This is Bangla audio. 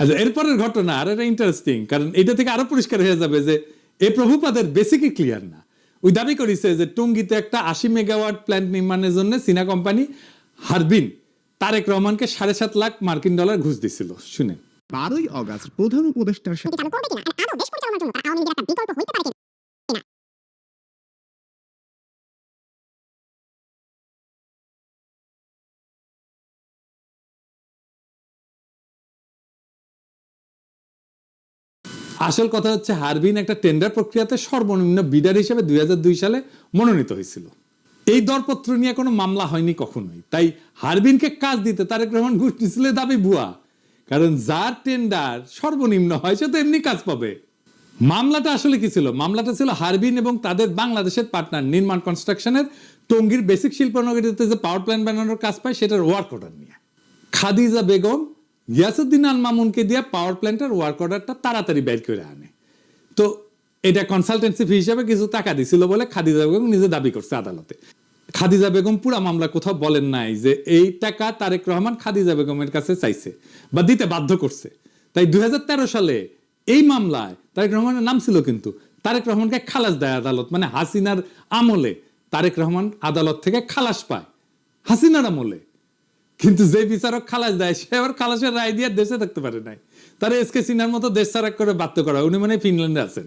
আচ্ছা এরপরের ঘটনা আর এটা ইন্টারেস্টিং কারণ এটা থেকে আরও পরিষ্কার হয়ে যাবে যে এ প্রভুপাদের বেসিকই ক্লিয়ার না। ওই দাবি করেছে যে টঙ্গিতে একটা আশি মেগাওয়াট প্ল্যান্ট নির্মাণের জন্য চীনা কোম্পানি হারবিন তারেক রহমানকে সাড়ে সাত লাখ মার্কিন ডলার ঘুষ দিছিল। শুনে বারোই অগাস্ট প্রধান উপদেষ্টার সাথে আসল কথা হচ্ছে হারবিন একটা টেন্ডার প্রক্রিয়াতে সর্বনিম্ন বিডার হিসেবে দুই হাজার দুই সালে মনোনীত হয়েছিল। এই দরপত্র নিয়ে কোনো মামলা হয়নি কখনোই। তাই হারবিনকে কাজ দিতে তারেক রহমান ঘুষ দাবি ভুয়া। কারণ যার টেন্ডার সর্বনিম্ন হয়, সে তো এমনি কাজ পাবে। মামলাটা আসলে কি ছিল? মামলাটা ছিল হারবিন এবং তাদের বাংলাদেশের পার্টনার নির্মাণ কনস্ট্রাকশনের টঙ্গীর বেসিক শিল্পনগরীতে যে পাওয়ার প্ল্যান্ট বানানোর কাজ পায়, সেটার ওয়ার্ক অর্ডার নিয়ে। খাদিজা বেগম গিয়াসুদ্দিন আল মামুনকে দিয়ে পাওয়ার প্ল্যান্টের ওয়ার্ক অর্ডারটা তাড়াতাড়ি বের করে আনে। তো এটা কনসালটেন্সি ফি হিসাবে কিছু টাকা দিছিল বলে খাদিজা বেগম নিজে দাবি করছে আদালতে। খাদিজা বেগম পুরা মামলা কোথাও বলেন নাই যে এই টাকা তারেক রহমান খাদিজা বেগমের কাছে চাইছে বা দিতে বাধ্য করছে। তাই দুই হাজার তেরো সালে এই মামলায় তারেক রহমানের নাম ছিল কিন্তু তারেক রহমানকে খালাস দেয় আদালত মানে হাসিনার আমলে তারেক রহমান আদালত থেকে খালাস পায়। হাসিনার আমলে। কিন্তু যে বিচারক খালাস দেয়, সে আবার খালাসের রায় দিয়ে দেশে থাকতে পারে নাই। তারা এসকে সিনহার মতো দেশ ছাড়া করে বাধ্য করা উনি মানে ফিনল্যান্ডে আছেন।